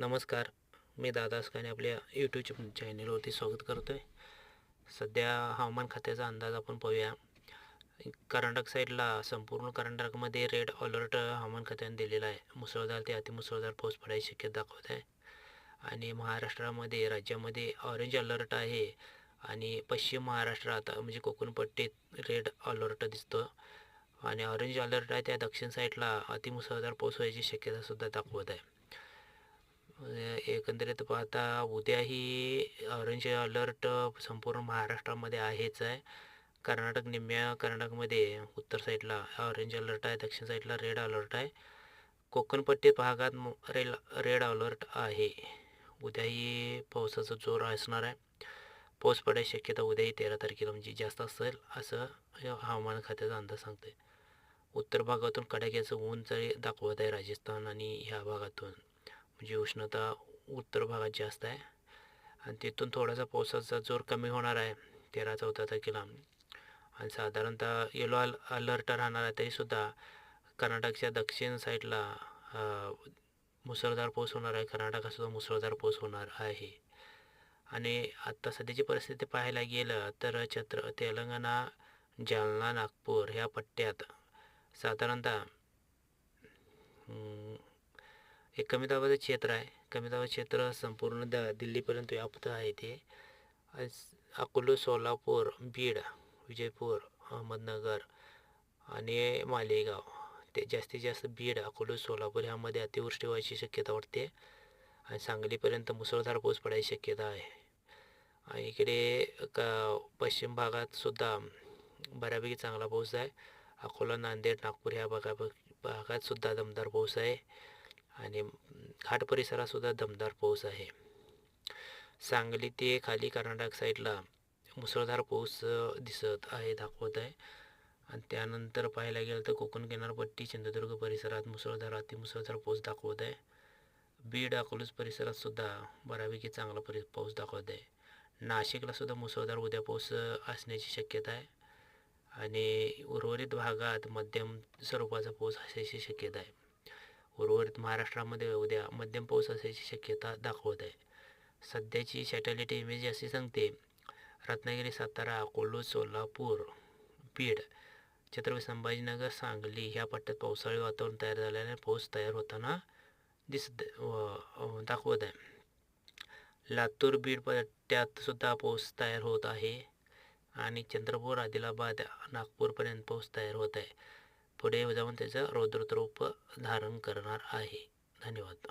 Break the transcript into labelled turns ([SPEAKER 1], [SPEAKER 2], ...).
[SPEAKER 1] नमस्कार. मी दादा असकाने आपल्या यूट्यूब चॅनलवरती स्वागत करतो आहे सध्या हवामान खात्याचा अंदाज आपण पाहूया. कर्नाटक साईडला संपूर्ण कर्नाटकमध्ये रेड अलर्ट हवामान खात्याने दिलेला आहे. मुसळधार ते अतिमुसळधार पाऊस पडायची शक्यता दाखवत आहे. आणि महाराष्ट्रामध्ये राज्यामध्ये ऑरेंज अलर्ट आहे. आणि पश्चिम महाराष्ट्रात म्हणजे कोकणपट्टीत रेड अलर्ट दिसतं आणि ऑरेंज अलर्ट आहे त्या दक्षिण साईडला अतिमुसळधार पाऊस व्हायची शक्यतासुद्धा दाखवत आहे. म्हणजे एकंदरीत पाहता उद्याही ऑरेंज अलर्ट संपूर्ण महाराष्ट्रामध्ये आहेच आहे. कर्नाटक निम्म्या कर्नाटकमध्ये उत्तर साईडला ऑरेंज अलर्ट आहे दक्षिण साईडला रेड अलर्ट आहे. कोकणपट्टी भागात रेल रेड अलर्ट आहे. उद्याही पावसाचा जोर असणार आहे. पाऊस पडायची शक्यता उद्याही तेरा तारखेला म्हणजे जास्त असेल असं हवामान खात्याचा अंदाज सांगते उत्तर भागातून कडाक्याचं ऊन जरी दाखवत आहे राजस्थान आणि ह्या भागातून. म्हणजे उष्णता उत्तर भागात जास्त आहे. आणि तिथून थोडासा पावसाचा जोर कमी होणार आहे तेरा चौदा तारखेला. आणि साधारणतः येलो अल अलर्ट राहणार आहे तरीसुद्धा कर्नाटकच्या दक्षिण साईडला मुसळधार पाऊस होणार आहे. कर्नाटकातसुद्धा मुसळधार पाऊस होणार आहे. आणि आत्ता सध्याची परिस्थिती पाहायला गेलं तर छत्र तेलंगणा जालना नागपूर ह्या पट्ट्यात साधारणतः हे कमी दाबाचं क्षेत्र आहे. कमी दाबाचं क्षेत्र संपूर्ण द दिल्लीपर्यंत व्याप्त आहे ते. अकोलू सोलापूर बीड विजयपूर अहमदनगर आणि मालेगाव. ते जास्तीत जास्त बीड अकोलू सोलापूर ह्यामध्ये अतिवृष्टी व्हायची शक्यता वाटते आणि सांगलीपर्यंत मुसळधार पाऊस पडायची शक्यता आहे. आणि इकडे का पश्चिम भागात सुद्धा बऱ्यापैकी चांगला पाऊस आहे. अकोला नांदेड नागपूर ह्या भागा भागात सुद्धा दमदार पाऊस आहे. आणि घाट परिसरातसुद्धा दमदार पाऊस आहे. सांगली ते खाली कर्नाटक साईडला मुसळधार पाऊस दिसत आहे दाखवत आहे. आणि त्यानंतर पाहायला गेलं तर कोकण किनारपट्टी सिंधुदुर्ग परिसरात मुसळधार अतिमुसळधार पाऊस दाखवत आहे. बीड अकोलस परिसरातसुद्धा बऱ्यापैकी चांगला परि पाऊस दाखवत आहे. नाशिकलासुद्धा मुसळधार उद्या पाऊस असण्याची शक्यता आहे. आणि उर्वरित भागात मध्यम स्वरूपाचा पाऊस असायची शक्यता आहे. उर्वरित महाराष्ट्रामध्ये उद्या मध्यम पाऊस असायची शक्यता दाखवत आहे. सध्याची सॅटेलाईट इमेज अशी सांगते रत्नागिरी सातारा अकोलो सोलापूर बीड छत्रपती संभाजीनगर सांगली ह्या पट्ट्यात पावसाळी वातावरण तयार झाल्याने पाऊस तयार होताना दिसत दाखवत आहे. लातूर बीड पट्ट्यात सुद्धा पाऊस तयार होत आहे आणि चंद्रपूर आदिलाबाद नागपूरपर्यंत पाऊस तयार होत आहे. पुढे जाऊन त्याचं रौद्ररूप धारण करणार आहे. धन्यवाद.